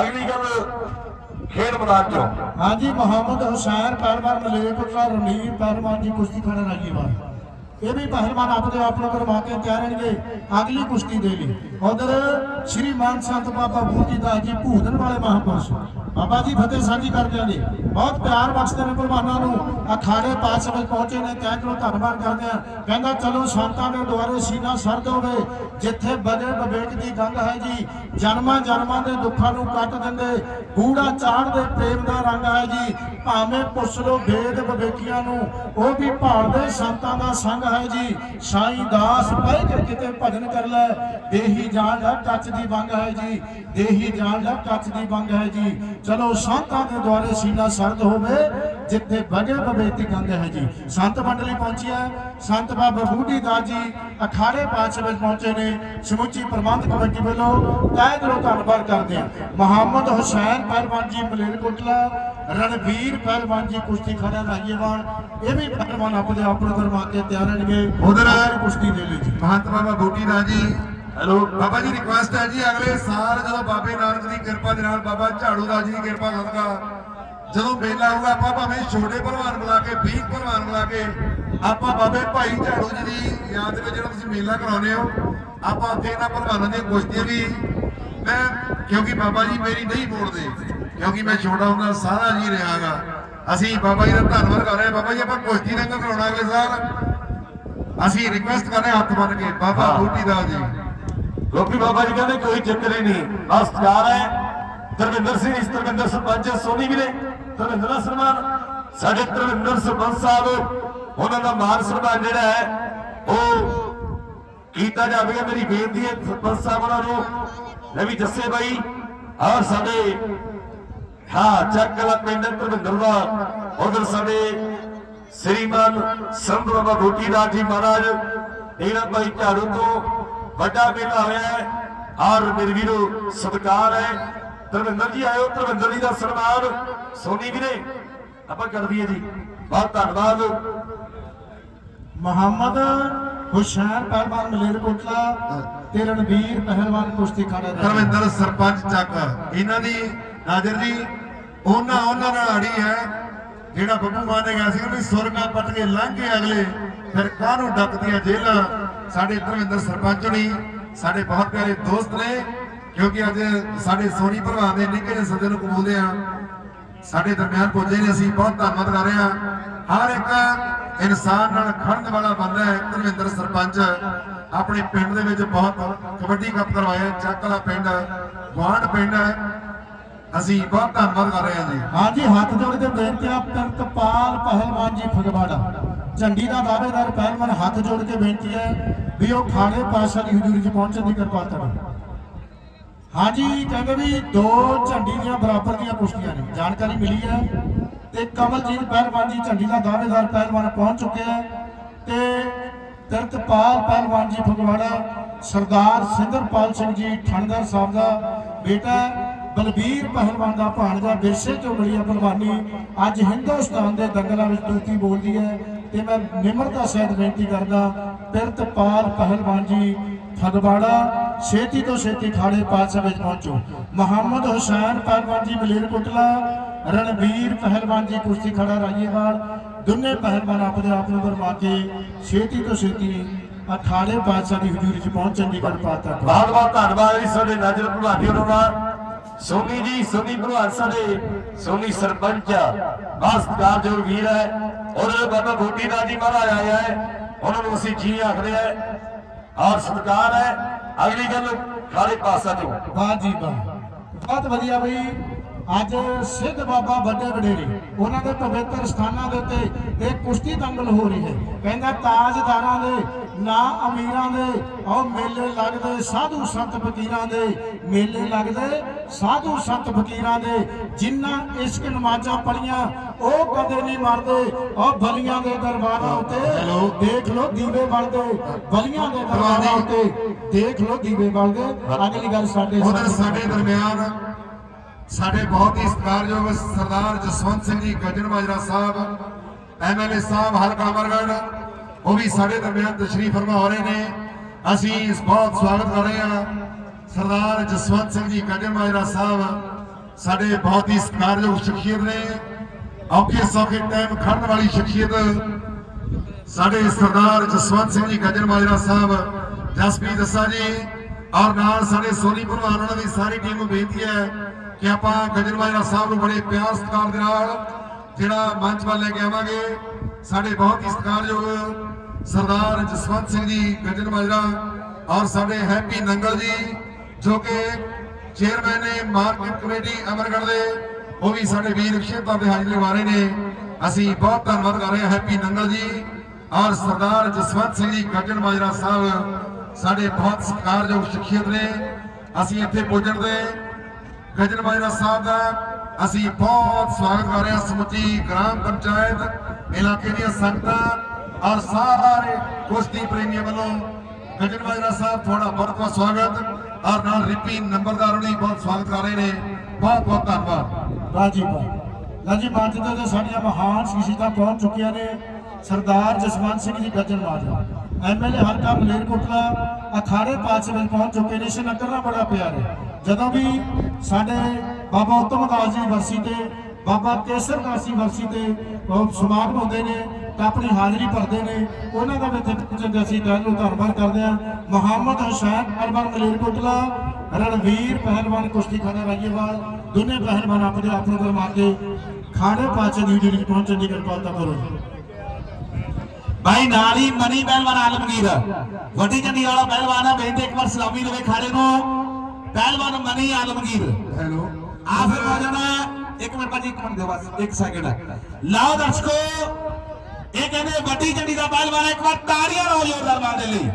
ਅਗਲੀ ਗੱਲ, ਖੇਡ ਮੈਦਾਨ ਚੋਂ। ਹਾਂਜੀ, ਮੁਹੰਮਦ ਹੁਸੈਨ, ਪਹਿਲਵਾਨ ਮਲੇਕਪੁਰਾ ਰਣੀਰ, ਪਹਿਲਵਾਨ ਜੀ ਕੁਸ਼ਤੀ ਖੜਾ ਰਾਜੀਵਾਲ ਇਹ ਵੀ ਪਹਿਲਵਾਨ ਆਪਦੇ ਆਪ ਨੂੰ ਕਰਵਾ ਕੇ ਤਿਆਰ ਰਹਿਣਗੇ ਅਗਲੀ ਕੁਸ਼ਤੀ ਦੇ ਲਈ। ਉਧਰ ਸ਼੍ਰੀ ਮਾਨ ਸੰਤ ਬਾਬਾ ਬੂਜੀ ਦਾਸ ਜੀ ਭੂਦਨ ਵਾਲੇ ਮਹਾਂਪੁਰਸ਼। ਬਾਬਾ ਜੀ ਫਤਿਹ ਸਾਂਝੀ ਕਰਦੇ ਆ ਜੀ। ਬਹੁਤ ਪਿਆਰ ਬਖਸ਼ਦੇ ਨੇ ਪਹਿਲਵਾਨਾਂ ਨੂੰ। ਅਖਾੜੇ ਪਾਸ ਵਿੱਚ ਪਹੁੰਚੇ ਨੇ ਤੈਅ ਚਲੋ ਧੰਨਵਾਦ ਕਰਦੇ ਆ। ਕਹਿੰਦਾ, ਚਲੋ ਸੰਤਾਂ ਦੇ ਦੁਆਰੇ ਸੀਨਾ ਸਰਦ ਹੋਵੇ, ਜਿੱਥੇ ਬਗੇ ਵਿਵੇਕ ਦੀ ਗੰਗ ਹੈ ਜੀ ਜਨਮਾਂ ਜਨਮਾਂ ਦੇ ਦੁੱਖਾਂ ਨੂੰ ਕੱਟ ਦਿੰਦੇ ਗੂੜਾ ਚਾੜਦੇ ਪ੍ਰੇਮ ਦਾ ਰੰਗ ਹੈ ਜੀ। ਭਾਵੇਂ ਪੁੱਛ ਲੋ ਵੇਦ ਵਿਵੇਕੀਆਂ ਨੂੰ, ਉਹ ਵੀ ਭਾਲਦੇ ਸੰਤਾਂ ਦਾ ਸੰਗ ਹੈ ਜੀ। ਸਾਈਂ ਦਾਸ ਬਹਿ ਕੇ ਕਿਤੇ ਭਜਨ ਕਰ ਲੈ, ਦੇਹੀ ਜਾਨ ਦਾ ਕੱਚ ਦੀ ਵੰਗ ਹੈ ਜੀ। ਦੇਹੀ ਜਾਨ ਦਾ ਕੱਚ ਦੀ ਵੰਗ ਹੈ ਜੀ। ਚਲੋ ਸੰਤਾਂ ਦੇ ਦੁਆਰੇ ਸੀਨਾ ਸਰਦ ਹੋਵੇ, ਜਿੱਥੇ ਬਗੇ ਬਵੇਤੀ ਗੰਗ ਹੈ ਜੀ। ਸੰਤ ਮੰਡਲੀ ਪਹੁੰਚੀ ਹੈ। ਸੰਤ ਬਾਬਾ ਬੂਢੀ ਦਾਸ ਜੀ ਅਖਾੜੇ ਪਾਤਸ਼ਾਹ ਵਿੱਚ ਪਹੁੰਚੇ ਨੇ। ਸਮੁੱਚੀ ਪ੍ਰਬੰਧ ਕਮੇਟੀ ਵੱਲੋਂ ਤਹਿ ਦਿਲੋਂ ਧੰਨਵਾਦ ਕਰਦੇ ਹਾਂ। ਮੁਹੰਮਦ ਹੁਸੈਨ ਪਹਿਲਵਾਨ ਜੀ ਮਲੇਰਕੋਟਲਾ ਰਣਵੀਰ ਪਹਿਲਵਾਨ ਜੀ ਕੁਸ਼ਤੀ ਖੜਾ ਰਾਜੇਵਾਨ ਇਹ ਵੀ ਪਹਿਲਵਾਨ ਆਪਣੇ ਆਪ ਨੂੰ ਕਰਵਾ ਕੇ ਤਿਆਰ ਰਹਿਣਗੇ। ਉਧਰ ਕੁਸ਼ਤੀ ਦੇ ਲਈ ਮਹੰਤ ਬਾਬਾ ਬੂਟੀ ਦਾ ਜੀ। ਹੈਲੋ। ਬਾਬਾ ਜੀ ਰਿਕੁਐਸਟ ਹੈ ਜੀ ਅਗਲੇ ਸਾਲ ਜਦੋਂ ਬਾਬੇ ਨਾਨਕ ਦੀ ਕਿਰਪਾ ਦੇ ਨਾਲ ਬਾਬਾ ਝਾੜੂ ਦਾ ਜੀ ਦੀ ਕਿਰਪਾ ਸਦਕਾ ਜਦੋਂ ਮੇਲਾ ਹੋਊਗਾ ਆਪਾਂ ਭਾਵੇਂ ਛੋਟੇ ਭਲਵਾਨ ਬੁਲਾ ਕੇ 20 ਭਲਵਾਨ ਬੁਲਾ ਕੇ ਆਪਾਂ ਬਾਬੇ ਭਾਈ ਝਾੜੂ ਜੀ ਦੀ ਯਾਦ ਵਿੱਚ ਜਿਹੜਾ ਤੁਸੀਂ ਮੇਲਾ ਕਰਾਉਂਦੇ ਹੋ ਆਪਾਂ ਉੱਥੇ ਇਹਨਾਂ ਭਲਵਾਨਾਂ ਦੀਆਂ ਕੁਸ਼ਤੀਆਂ ਵੀ ਮੈਂ ਕਿਉਂਕਿ ਬਾਬਾ ਜੀ ਮੇਰੀ ਨਹੀਂ ਮੋੜਦੇ ਕਿਉਂਕਿ ਮੈਂ ਛੋਟਾ ਹੁੰਦਾ ਸਾਰਾ ਜੀ ਰਿਹਾਗਾ। ਅਸੀਂ ਬਾਬਾ ਜੀ ਦਾ ਧੰਨਵਾਦ ਕਰ ਰਹੇ ਹਾਂ। ਬਾਬਾ ਜੀ ਆਪਾਂ ਕੁਸ਼ਤੀ ਦਾ ਕਰਾਉਣਾ ਅਗਲੇ ਸਾਲ। ਅਸੀਂ ਰਿਕੁਐਸਟ ਕਰ ਰਹੇ ਹਾਂ ਹੱਥ ਬੰਨ ਕੇ ਬਾਬਾ। ਬੂਟੀ ਦਾ ਜੀ। ਗੋਪੀ ਬਾਬਾ ਜੀ ਕਹਿੰਦੇ ਕੋਈ ਚੱਕਰ ਹੀ ਨਹੀਂ। ਬਸ ਤਿਆਰ ਹੈ। ਧਰਮਿੰਦਰ ਸਿੰਘ ਇਸ ਧਰਮਿੰਦਰ ਸਰਪੰਚ ਸੋਨੀ ਵੀਰੇ। ਧਰਮਿੰਦਰ ਸਨਮਾਨ। ਸਾਡੇ ਧਰਮਿੰਦਰ ਸਰਪੰਚ ਸਾਹਿਬ ਉਹਨਾਂ ਦਾ ਮਾਨ ਸਨਮਾਨ ਜਿਹੜਾ ਹੈ ਉਹ ਕੀਤਾ ਜਾਵੇਗਾ। ਮੇਰੀ ਬੇਨਤੀ ਹੈ ਸਰਪੰਚ ਸਾਹਿਬ ਉਹਨਾਂ ਨੂੰ। ਲੈ ਵੀ ਜੱਸੇ ਬਾਈ ਔਰ ਸਾਡੇ, ਹਾਂ ਚੱਕਲਾ ਪਿੰਡ ਧਰਮਿੰਦਰ ਦਾ ਉਧਰ ਸਾਡੇ ਸ੍ਰੀਮਾਨ ਸੰਤ ਬਾਬਾ ਬੂਟੀ ਦਾ ਜੀ ਮਹਾਰਾਜ ਇਹਨਾਂ ਭਾਈ ਝਾੜੂ ਤੋਂ ਵੱਡਾ ਮੇਲਾ ਹੋਇਆ ਹੈ, ਔਰ ਮੇਰੇ ਵੀਰੋ, ਸਤਿਕਾਰ ਹੈ। ਧਰਮਿੰਦਰ ਜੀ ਆਇਓ, ਧਰਮਿੰਦਰ ਜੀ ਦਾ ਸਨਮਾਨ। ਸੋਨੀ ਵੀਰੇ, ਆਪਾਂ ਕਰ ਦਈਏ ਜੀ। ਬਹੁਤ ਧੰਨਵਾਦ। ਮੁਹੰਮਦ ਹੁਸੈਨ ਪਹਿਲਵਾਨ ਮਲੇਰਕੋਟਲਾ ਤੇ ਰਣਵੀਰ ਪਹਿਲਵਾਨ ਕੁਸ਼ਤੀ ਖੜਾ ਧਰਮਿੰਦਰ ਸਰਪੰਚ ਚੱਕ, ਇਹਨਾਂ ਦੀ ਨਾਜ਼ਰ ਜੀ, ਉਹਨਾਂ ਉਹਨਾਂ ਨਾਲ ਆੜੀ ਹੈ, ਜਿਹੜਾ ਬੱਬੂ ਮਾਨ ਨੇ ਗਿਆ ਸੀ ਵੀ ਸੁਰਗਾ ਪੱਟ ਕੇ ਲੰਘ ਕੇ ਅਗਲੇ, ਫਿਰ ਕਾਹਨੂੰ ਡੱਕਦੀਆਂ ਜੇਲਾਂ ਸਾਡੇ ਧਰਮਿੰਦਰ ਸਰਪੰਚ ਹੋਣੀ, ਸਾਡੇ ਬਹੁਤ ਪਿਆਰੇ ਦੋਸਤ ਨੇ, ਕਿਉਂਕਿ ਅੱਜ ਸਾਡੇ ਸੋਨੀ ਭਲਵਾਨ ਦੇ ਨਿੱਕੇ ਜਿਹੇ ਸੱਦੇ ਨੂੰ ਕਬੂਲਦੇ ਆ ਸਾਡੇ ਦਰਮਿਆਨ ਪਹੁੰਚੇ ਨੇ, ਅਸੀਂ ਬਹੁਤ ਧੰਨਵਾਦ ਕਰ ਰਹੇ ਹਾਂ। ਹਰ ਇੱਕ ਇਨਸਾਨ ਨਾਲ ਖੜਨ ਵਾਲਾ ਬੰਦਾ ਹੈ ਧਰਮਿੰਦਰ ਸਰਪੰਚ। ਆਪਣੇ ਪਿੰਡ ਦੇ ਵਿੱਚ ਬਹੁਤ ਕਬੱਡੀ ਕੱਪ ਕਰਵਾਇਆ, ਚੱਕ ਪਿੰਡ ਗਵਾਂਢ ਪਿੰਡ ਅਸੀਂ ਬਹੁਤ ਧੰਨਵਾਦ ਕਰ ਰਹੇ ਹਾਂ ਜੀ। ਹਾਂਜੀ, ਹੱਥ ਜੋੜ ਕੇ ਬੇਨਤੀ ਆ ਪ੍ਰਿੰਤਪਾਲ ਪਹਿਲਵਾਨ ਜੀ ਫਗਵਾੜਾ। ਝੰਡੀ ਦਾ ਦਾਅਵੇਦਾਰ ਪਹਿਲਵਾਨ, ਹੱਥ ਜੋੜ ਕੇ ਬੇਨਤੀ ਹੈ ਵੀ ਉਹ ਖਾਣੇ ਪਾਸ਼ਾ ਦੀ ਹਜ਼ੂਰੀ 'ਚ ਪਹੁੰਚਣ ਦੀ ਕਿਰਪਾ ਕਰੋ। ਹਾਂਜੀ, ਕਹਿੰਦੇ ਵੀ ਦੋ ਝੰਡੀ ਦੀਆਂ ਬਰਾਬਰ ਦੀਆਂ ਕੁਸ਼ਤੀਆਂ ਨੇ। ਜਾਣਕਾਰੀ ਮਿਲੀ ਹੈ। ਤੇ ਕਮਲਜੀਤ ਪਹਿਲਵਾਨ ਜੀ ਝੰਡੀ ਦਾ ਦਾਅਵੇਦਾਰ ਪਹਿਲਵਾਨ ਪਹੁੰਚ ਚੁੱਕੇ ਹੈ ਤੇ ਤਿਰਤਪਾਲ ਪਹਿਲਵਾਨ ਜੀ ਫਗਵਾੜਾ, ਸਰਦਾਰ ਸਿੰਦਰਪਾਲ ਸਿੰਘ ਜੀ ਠੰਡਰ ਸਾਹਿਬ ਦਾ ਬੇਟਾ ਬਲਬੀਰ ਪਹਿਲਵਾਨ ਦਾ ਭਾਣਜਾ ਵਿਰਸੇ ਤੋਂ ਮਿਲੀ ਹੈ ਪਹਿਲਵਾਨੀ, ਅੱਜ ਹਿੰਦੁਸਤਾਨ ਦੇ ਦੰਗਲਾਂ ਵਿੱਚ ਤੂਤੀ ਬੋਲਦੀ ਹੈ ਤੇ ਮੈਂ ਨਿਮਰਤਾ ਸਹਿਤ ਬੇਨਤੀ ਕਰਦਾ ਪਿਰਤਪਾਲ ਪਹਿਲਵਾਨ ਜੀ ਫਗਵਾੜਾ, ਛੇਤੀ ਤੋਂ ਛੇਤੀ ਖਾੜੇ ਪਾਤਸ਼ਾਹ ਵਿੱਚ ਪਹੁੰਚੋ। ਮੁਹੰਮਦ ਹੁਸੈਨ ਪਹਿਲਵਾਨ ਜੀ ਮਲੇਰਕੋਟਲਾ ਰਣਵੀਰ ਪਹਿਲਵਾਨ ਜੀ ਕੁਸ਼ਤੀ ਖੜਾ ਰਾਜੀਵਾਲ ਦੋਨੇ ਪਹਿਲਵਾਨ ਆਪਦੇ ਆਪ ਨੂੰ ਵਰਮਾ ਕੇ ਛੇਤੀ ਤੋਂ ਛੇਤੀ ਅਖਾੜੇ ਪਾਤਸ਼ਾਹ ਦੀ ਹਜ਼ੂਰੀ 'ਚ ਪਹੁੰਚਣ ਦੀ ਕਿਰਪਾਲਤਾ ਕਰੋ ਬਹੁਤ ਬਹੁਤ ਧੰਨਵਾਦ ਜੀ ਸਾਡੇ ਨਾਜ਼ਰ ਭਲਵਾਨੀ ਉਹਨਾਂ ਦਾ ਸੋਨੀ ਜੀ ਸੋਨੀ ਭਲਵਾਨ ਸਾਡੇ ਸੋਨੀ ਸਰਪੰਚ ਬਹੁਤ ਸਤਿਕਾਰਯੋਗ ਵੀਰ ਹੈ। ਔਰ ਬਾਬਾ ਬੂਟੀ ਦਾ ਜੀ ਮਹਾਰਾਜ ਆਇਆ ਹੈ ਉਹਨਾਂ ਨੂੰ ਅਸੀਂ ਜੀ ਆਖਦੇ ਹੈ ਔਰ ਸਤਿਕਾਰ ਹੈ। ਅਗਲੀ ਗੱਲ ਖਾਲੇ ਪਾਸਾ ਤੋਂ। ਵਾਹ ਜੀ ਵਾਹ। ਬਹੁਤ ਵਧੀਆ ਬਈ। ਅੱਜ ਸਿੱਧ ਬਾਬਾ ਵੱਡੇ ਵਡੇਰੇ ਉਹਨਾਂ ਦੇ ਪਵਿੱਤਰ ਸਥਾਨਾਂ ਦੇ ਉੱਤੇ ਇਹ ਕੁਸ਼ਤੀ ਦੰਗਲ ਹੋ ਰਹੀ ਹੈ। ਕਹਿੰਦਾ ਤਾਜਦਾਰਾਂ ਦੇ ਨਾ ਅਮੀਰਾਂ ਦੇ ਉਹ ਮੇਲੇ ਲੱਗਦੇ ਸਾਧੂ ਸੰਤ ਫਕੀਰਾਂ ਦੇ ਮੇਲੇ ਲੱਗਦੇ ਸਾਧੂ ਸੰਤ ਫਕੀਰਾਂ ਦੇ ਜਿਨ੍ਹਾਂ ਇਸ਼ਕ ਨਮਾਜ਼ਾਂ ਪੜੀਆਂ ਉਹ ਕਦੇ ਨਹੀਂ ਮਰਦੇ ਉਹ ਬਲੀਆਂ ਦੇ ਦਰਬਾਰਾਂ ਉੱਤੇ ਦੇਖ ਲੋ ਦੀਵੇ ਬਲਦੇ ਬਲੀਆਂ ਦੇ ਦਰਬਾਰਾਂ ਉੱਤੇ ਦੇਖ ਲੋ ਦੀਵੇ ਬਲਦੇ। ਅਗਲੀ ਗੱਲ ਸਾਡੇ ਸਾਡੇ ਦਰਮਿਆਨ ਸਾਡੇ ਬਹੁਤ ਹੀ ਸਤਿਕਾਰਯੋਗ ਸਰਦਾਰ ਜਸਵੰਤ ਸਿੰਘ ਜੀ, ਗੱਜਣ ਮਾਜਰਾ ਸਾਹਿਬ ਐਮਐਲਏ ਸਾਹਿਬ, ਹਲਕਾ ਅਮਰਗੜ੍ਹ, ਉਹ ਵੀ ਸਾਡੇ ਦਰਮਿਆਨ ਤਸ਼ਰੀਫ ਫਰਮਾ ਹੋ ਰਹੇ ਨੇ। ਅਸੀਂ ਇਸ ਬਹੁਤ ਸਵਾਗਤ ਕਰ ਰਹੇ ਹਾਂ ਸਰਦਾਰ ਜਸਵੰਤ ਸਿੰਘ ਜੀ, ਗੱਜਣ ਮਾਜਰਾ ਸਾਹਿਬ। ਸਾਡੇ ਬਹੁਤ ਹੀ ਸਤਿਕਾਰਯੋਗ ਸ਼ਖਸੀਅਤ ਨੇ। ਔਖੇ ਸੌਖੇ ਟਾਈਮ ਖੜਨ ਵਾਲੀ ਸ਼ਖਸੀਅਤ ਸਾਡੇ ਸਰਦਾਰ ਜਸਵੰਤ ਸਿੰਘ ਜੀ ਗਜਰ ਮਾਜਰਾ ਸਾਹਿਬ। ਜਸਪ੍ਰੀਤ ਦੱਸਾ ਜੀ, ਔਰ ਨਾਲ ਸਾਡੇ ਸੋਨੀ ਭਲਵਾਨ ਉਹਨਾਂ ਦੀ ਸਾਰੀ ਟੀਮ ਨੂੰ ਬੇਨਤੀ ਹੈ ਕਿ ਆਪਾਂ ਗਜਰ ਮਾਜਰਾ ਸਾਹਿਬ ਨੂੰ ਬੜੇ ਪਿਆਰ ਸਤਿਕਾਰ ਦੇ ਨਾਲ ਜਿਹੜਾ ਮੰਚ ਵੱਲ ਲੈ ਕੇ ਆਵਾਂਗੇ, ਸਾਡੇ ਬਹੁਤ ਹੀ ਸਤਿਕਾਰਯੋਗ ਸਰਦਾਰ ਜਸਵੰਤ ਸਿੰਘ ਜੀ ਗਜਰ ਮਾਜਰਾ ਔਰ ਸਾਡੇ ਹੈਪੀ ਨੰਗਲ ਜੀ, ਜੋ ਕਿ ਚੇਅਰਮੈਨ ਨੇ ਮਾਰਕੀਟ ਕਮੇਟੀ ਅਮਰਗੜ੍ਹ ਦੇ, ਉਹ ਵੀ ਸਾਡੇ ਵੀਰ ਖੇਤਾਂ ਦੇ ਹਾਜ਼ਰੀ ਲਵਾ ਰਹੇ ਨੇ। ਅਸੀਂ ਬਹੁਤ ਧੰਨਵਾਦ ਕਰ ਰਹੇ ਹਾਂ ਹੈਪੀ ਨੰਗਲ ਜੀ ਔਰ ਸਰਦਾਰ ਜਸਵੰਤ ਸਿੰਘ ਜੀ ਗੱਜਣ ਮਾਜਰਾ ਸਾਹਿਬ, ਸਾਡੇ ਬਹੁਤ ਸਤਿਕਾਰਯੋਗ ਸ਼ਖਸੀਅਤ ਨੇ। ਅਸੀਂ ਇੱਥੇ ਪਹੁੰਚਣ ਦੇ ਗੱਜਣ ਮਾਜਰਾ ਸਾਹਿਬ ਦਾ ਅਸੀਂ ਬਹੁਤ ਸਵਾਗਤ ਕਰ ਰਹੇ ਹਾਂ ਸਮੁੱਚੀ ਗ੍ਰਾਮ ਪੰਚਾਇਤ, ਇਲਾਕੇ ਦੀਆਂ ਸੰਗਤਾਂ ਔਰ ਸਾਰੇ ਕੁਸ਼ਤੀ ਪ੍ਰੇਮੀਆਂ ਵੱਲੋਂ ਗੱਜਣ ਮਾਜਰਾ ਸਾਹਿਬ ਤੁਹਾਡਾ ਬਹੁਤ ਬਹੁਤ ਸਵਾਗਤ ਔਰ ਨਾਲ ਰਿਪੀ ਨੰਬਰਦਾਰ ਨੂੰ ਬਹੁਤ ਸਵਾਗਤ ਕਰ ਰਹੇ ਨੇ। ਬਹੁਤ ਬਹੁਤ ਧੰਨਵਾਦ। ਰਾਜੀ ਭਾਈ ਰਾਜੀ ਮੰਚ ਤੇ ਤੇ ਸਾਡੀਆਂ ਮਹਾਨ ਸ਼ਖਸੀਅਤਾਂ ਪਹੁੰਚ ਚੁੱਕੀਆਂ ਨੇ, ਸਰਦਾਰ ਜਸਵੰਤ ਸਿੰਘ ਜੀ ਗੱਜਣ ਮਾਜਰਾ ਐਮਐਲਏ ਹਲਕਾ ਮਲੇਰਕੋਟਲਾ ਅਖਾੜੇ ਪਾਸੇ ਵਿੱਚ ਪਹੁੰਚ ਚੁੱਕੇ ਨੇ ਸ਼ਨਕਰ ਨਾਲ ਬੜਾ ਪਿਆਰ ਹੈ। ਜਦੋਂ ਵੀ ਸਾਡੇ ਬਾਬਾ ਉਤਮ ਦਾਸ ਜੀ ਵਰਸੀ ਤੇ, ਬਾਬਾ ਕੇਸਰ ਦਾਸ ਜੀ ਵਰਸੀ ਤੇ ਉਹ ਸਮਾਗਮ ਹੁੰਦੇ ਨੇ, ਤਾਂ ਆਪਣੀ ਹਾਜ਼ਰੀ ਭਰਦੇ ਨੇ, ਉਹਨਾਂ ਦਾ ਵਿੱਚ ਪਹੁੰਚਣ ਅਸੀਂ ਤੁਹਾਨੂੰ ਧੰਨਵਾਦ ਕਰਦੇ ਹਾਂ। ਮੁਹੰਮਦ ਹੁਸੈਨ ਪਹਿਲਵਾਨ ਮਲੇਰਕੋਟਲਾ ਰਣਵੀਰ ਪਹਿਲਵਾਨ ਕੁਸ਼ਤੀਖਾਨਾ ਰਾਜੇਵਾਲ, ਦੋਨੇ ਪਹਿਲਵਾਨ ਆਪਣੇ ਆਪ ਨੂੰ ਮਾਰ ਕੇ ਖਾੜੇ ਪਾਚੇ ਦੀ ਜਿਹੜੀ ਪਹੁੰਚਣ ਦੀ ਕਿਰਪਾਲਤਾ ਕਰੋ ਜੀ ਭਾਈ ਨਾਲ ਹੀ ਮਨੀ ਪਹਿਲਵਾਨ, ਆਲਮਗੀਰ। ਵੱਡੀ ਚੰਡੀ ਵਾਲਾ ਪਹਿਲਵਾਨ ਹੈ ਬੇਨਤੀ ਇੱਕ ਵਾਰ ਸਲਾਮੀ ਦੇਵੇ ਖਾੜੇ ਨੂੰ। ਪਹਿਲਵਾਨ ਮਨੀ ਆਲਮਗੀਰ। ਹੈਲੋ ਆ ਫਿਰ ਹੋ। ਜਾਣਾ ਇੱਕ ਮਿੰਟ ਭਾਜੀ ਇੱਕ ਮਿੰਟ ਦਿਓ ਬਸ ਇੱਕ ਸੈਕਿੰਡ ਲਾਓ ਦਰਸ਼ਕੋ ਇਹ ਕਹਿੰਦੇ ਵੱਡੀ ਚੰਡੀ ਦਾ ਪਹਿਲਵਾਨ ਇੱਕ ਵਾਰ ਤਾੜੀਆਂ ਲਾਓ ਜ਼ੋਰਦਾਰ ਮਾਰ ਦੇ ਲਈ।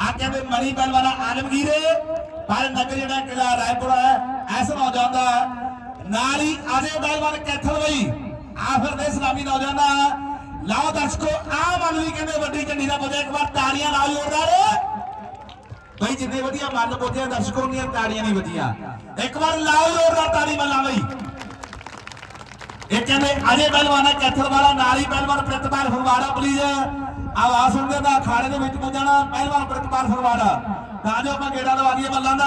ਆ ਕਹਿੰਦੇ ਮਨੀ ਪਹਿਲਵਾਨ ਆਲਮਗੀਰ ਪਰ ਨਗਰ ਜਿਹੜਾ ਕਿਲਾ ਰਾਏਪੁਰ ਹੈ ਐਸਾ ਨੌਜਵਾਨ ਦਾ ਨਾਲ ਹੀ ਆਜੇ ਪਹਿਲਵਾਨ ਕੈਥਲ ਬਈ ਆ ਫਿਰ ਦੇ ਸਲਾਮੀ ਨੌਜਵਾਨ ਦਾ ਲਾਓ ਦਰਸ਼ਕੋ ਆ ਮਨ ਵੀ ਕਹਿੰਦੇ ਵੱਡੀ ਚੰਡੀ ਦਾ ਬੋਲਿਆ ਇੱਕ ਵਾਰ ਤਾੜੀਆਂ ਲਾਓ ਜ਼ੋਰਦਾਰ ਬਈ ਜਿੰਨੇ ਵਧੀਆ ਮਨ ਬੋਝਿਆ ਦਰਸ਼ਕੋ ਦੀਆਂ ਤਾੜੀਆਂ ਨਹੀਂ ਵਧੀਆਂ। ਇੱਕ ਵਾਰ ਲਾਓ ਜ਼ੋਰਦਾਰ ਤਾੜੀ ਮੱਲਾਂ ਬਈ ਇਹ ਕਹਿੰਦੇ, ਅਜੇ ਪਹਿਲਵਾਨਾ ਕੈਥਲ ਵਾਲਾ, ਨਾਲ ਹੀ ਪਹਿਲਵਾਨ ਪ੍ਰਿਤਪਾਲ ਫਰਵਾੜਾ ਪਲੀਜ਼ ਆਵਾਜ਼ ਸੁਣਦੇ ਦਾ ਅਖਾੜੇ ਦੇ ਵਿੱਚ ਪੁੱਜਣਾ ਪਹਿਲਵਾਨ ਪ੍ਰਿਤਪਾਲ ਫਰਵਾੜਾ ਤਾਂ ਜੋ ਆਪਾਂ ਗੇੜਾ ਲਵਾ ਦਈਏ ਬੱਲਾਂ ਦਾ।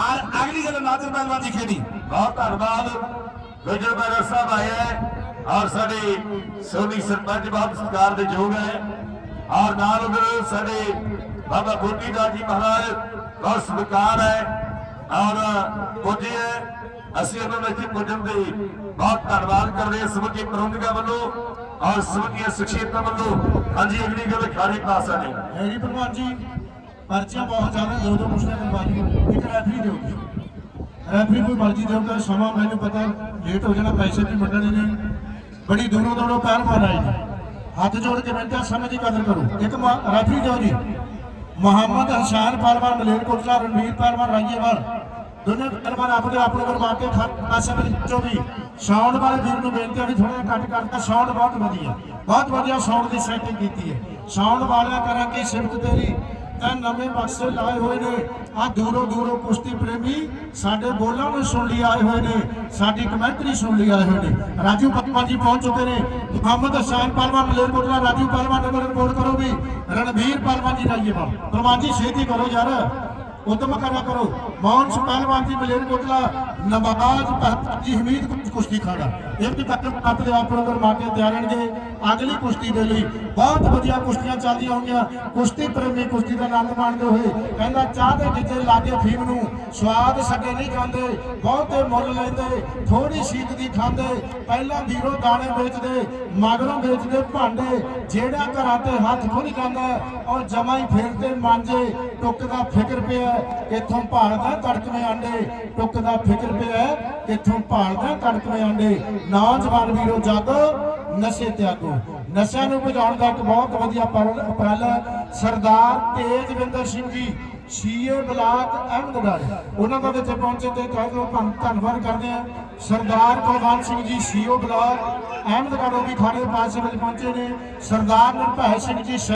ਔਰ ਅਗਲੀ ਗੱਲ ਨਾਜ਼ਰ ਪਹਿਲਵਾਨ ਜੀ ਖੇਡੀ। ਬਹੁਤ ਧੰਨਵਾਦ। ਗੁਜਰ ਬੈਰਰ ਸਾਹਿਬ ਆਏ ਹੈ ਔਰ ਸਾਡੇ ਸੋਨੀ ਸਰਪੰਚ ਬਹੁਤ ਸਤਿਕਾਰ ਦੇ ਯੋਗ ਹੈ। ਔਰ ਨਾਲ ਉਧਰ ਸਾਡੇ ਬਾਬਾ ਬੋਟੀ ਦਾ ਜੀ ਮਹਾਰਾਜ, ਬਹੁਤ ਸਤਿਕਾਰ ਹੈ ਔਰ ਪੁੱਜੇ ਅਸੀਂ ਉਹਨਾਂ ਨੂੰ ਇੱਥੇ ਪੁੱਜਣ ਦੇ ਬਹੁਤ ਧੰਨਵਾਦ ਕਰਦੇ ਹਾਂ ਸਮੁੱਚੇ ਪ੍ਰਬੰਧਕਾਂ ਵੱਲੋਂ ਔਰ ਸਮੁੱਚੀਆਂ ਸ਼ਖਸੀਅਤਾਂ ਵੱਲੋਂ। ਹਾਂਜੀ, ਅਗਲੀ ਗੱਲ ਖਾੜੇ ਪਾਸਾ ਨਹੀਂ ਹੈਰੀ ਭਗਵਾਨ ਜੀ, ਪਰਚੀਆਂ ਬਹੁਤ ਜ਼ਿਆਦਾ ਦੋ ਦੋ ਮੁਸ਼ਕਿਲ ਕਰਵਾਈ ਇੱਕ ਰੈਫਰੀ ਦਿਓ ਜੀ। ਰੈਫਰੀ ਕੋਈ ਮਰਜ਼ੀ ਦਿਓ ਤਾਂ ਸਮਾਂ ਮੈਨੂੰ ਪਤਾ ਲੇਟ ਹੋ ਜਾਣਾ, ਪੈਸੇ ਵੀ ਮੰਗਣੇ ਨੇ। ਬੜੀ ਦੂਰੋਂ ਦੂਰੋਂ ਪੈਰ ਮਾਰ ਆਏ ਹੱਥ ਜੋੜ ਕੇ ਬੇਨਤੀ ਹੈ ਸਮੇਂ ਦੀ ਕਦਰ ਕਰੋ। ਇੱਕ ਰੈਫਰੀ ਦਿਓ ਜੀ। ਮੁਹੰਮਦ ਹਸਨ ਪਹਿਲਵਾਨ ਮਲੇਰਕੋਟਲਾ ਰਣਵੀਰ ਪਹਿਲਵਾਨ ਰਾਜੇਵਾਲ। ਦੋਨੇ ਪਹਿਲਵਾਨ ਆਪਦੇ ਆਪਣੇ ਕੋਲ ਮਾਰ ਕੇ ਪਾਸੇ ਵਿੱਚੋਂ ਵੀ ਸਾਊਂਡ ਵਾਲੇ ਵੀਰ ਨੂੰ ਬੇਨਤੀ ਹੈ ਵੀ ਥੋੜਾ ਜਿਹਾ ਘੱਟ ਕਰਤਾ ਸਾਊਂਡ ਬਹੁਤ ਵਧੀਆ। ਬਹੁਤ ਵਧੀਆ ਸਾਊਂਡ ਦੀ ਸੈਟਿੰਗ ਕੀਤੀ ਹੈ। ਸਾਊਂਡ ਵਾਲਿਆਂ ਕਰਾਂਗੇ ਸਿਫਤ ਤੇਰੀ। ਤਾਂ ਨਵੇਂ ਬਕਸੇ ਲਾਏ ਹੋਏ ਨੇ। ਆ ਦੂਰੋਂ ਦੂਰੋਂ ਕੁਸ਼ਤੀ ਪ੍ਰੇਮੀ ਸਾਡੇ ਬੋਲਾਂ ਨੂੰ ਸੁਣ ਲਈ ਆਏ ਹੋਏ ਨੇ। ਸਾਡੀ ਕਮੈਂਟਰੀ ਸੁਣ ਲਈ ਆਏ ਹੋਏ ਨੇ। ਰਾਜੂ ਪੱਪਾ ਜੀ ਪਹੁੰਚ ਚੁੱਕੇ ਨੇ। ਮੁਹੰਮਦ ਹਸਨ ਪਹਿਲਵਾਨ ਮਲੇਰਕੋਟਲਾ ਰਾਜੂ ਪਹਿਲਵਾਨ ਨੰਬਰ ਰਿਪੋਰਟ ਕਰੋ ਵੀ। ਰਣਵੀਰ ਪਹਿਲਵਾਨ ਜੀ ਰਾਈਏਵਾਲ ਪਹਿਲਵਾਨ ਜੀ, ਛੇਤੀ ਕਰੋ ਯਾਰ। ਉਦਮ ਕਰਿਆ ਕਰੋ। ਮੌਨ ਪਹਿਲਵਾਨ ਜੀ, ਮਲੇਰਕੋਟਲਾ, ਨਵਾਜ਼ ਜੀ, ਹਮੀਦ ਕੁਸ਼ਤੀ ਖਾਣਾ ਇਹ ਵੀ ਤੱਕ ਆਪਣੇ ਆਪ ਨੂੰ ਕਰਵਾ ਕੇ ਤਿਆਰਣਗੇ ਅਗਲੀ ਕੁਸ਼ਤੀ ਦੇ ਲਈ ਬਹੁਤ ਵਧੀਆ ਕੁਸ਼ਤੀਆਂ ਚੱਲਦੀਆਂ ਹੋਣਗੀਆਂ ਕੁਸ਼ਤੀ ਪ੍ਰੇਮੀ ਕੁਸ਼ਤੀ ਦਾ ਆਨੰਦ ਮਾਣਦੇ ਹੋਏ ਕਹਿੰਦਾ ਚਾਹ ਦੇ ਜਿੱਥੇ ਲਾਗੇ ਫੀਮ ਨੂੰ ਸਵਾਦ ਸਕੇ ਨਹੀਂ ਖਾਂਦੇ, ਬਹੁਤੇ ਮੁੱਲ ਲੈਂਦੇ ਥੋੜੀ ਸੀਤ ਦੀ ਖਾਂਦੇ, ਪਹਿਲਾਂ ਵੀਰੋ ਦਾਣੇ ਵੇਚਦੇ, ਮਗਰੋਂ ਵੇਚਦੇ ਭਾਂਡੇ, ਜਿਹੜਾ ਘਰਾਂ ਤੇ ਹੱਥ ਖੁੱਲ ਜਾਂਦਾ ਔਰ ਜਮਾ ਹੀ ਫੇਰਦੇ ਮਾਂਜੇ ਟੁੱਕ ਦਾ ਫਿਕਰ ਪਿਆ, ਕਿੱਥੋਂ ਭਾਲਦਾ ਤੜਕਵੇਂ ਆਂਡੇ ਟੁੱਕ ਦਾ ਫਿਕਰ ਪਿਆ, ਕਿੱਥੋਂ ਭਾਲਦਾ ਤੜਕਵੇਂ ਆਂਡੇ। ਨੌਜਵਾਨ ਵੀਰੋ ਜਾਗੋ ਨਸ਼ੇ ਤਿਆਗੋ ਨਸ਼ਿਆਂ ਨੂੰ ਬੁਝਾਉਣ ਦਾ ਇੱਕ ਬਹੁਤ ਵਧੀਆ ਉਪਰ- ਸਰਦਾਰ ਤੇਜਵਿੰਦਰ ਸਿੰਘ ਜੀ, ਸੀਏ ਬਲਾਕ ਅਹਿਮਦਗੜ੍ਹ। ਉਹਨਾਂ ਦਾ ਵਿੱਚ ਪਹੁੰਚੇ ਤੇ ਤੁਹਾਨੂੰ ਧੰਨਵਾਦ ਕਰਦੇ ਹਾਂ। ਸਰਦਾਰ ਕੁਲਵੰਤ ਸਿੰਘ ਜੀ, ਸੀਓ ਬਲਾਕ ਅਹਿਮਦਗੜ੍ਹ, ਉਹ ਵੀ ਖਾੜੇ ਪਾਸੇ ਵਿੱਚ ਪਹੁੰਚੇ ਨੇ। ਸਰਦਾਰ ਨਿਰਭੈ ਸਿੰਘ ਜੀ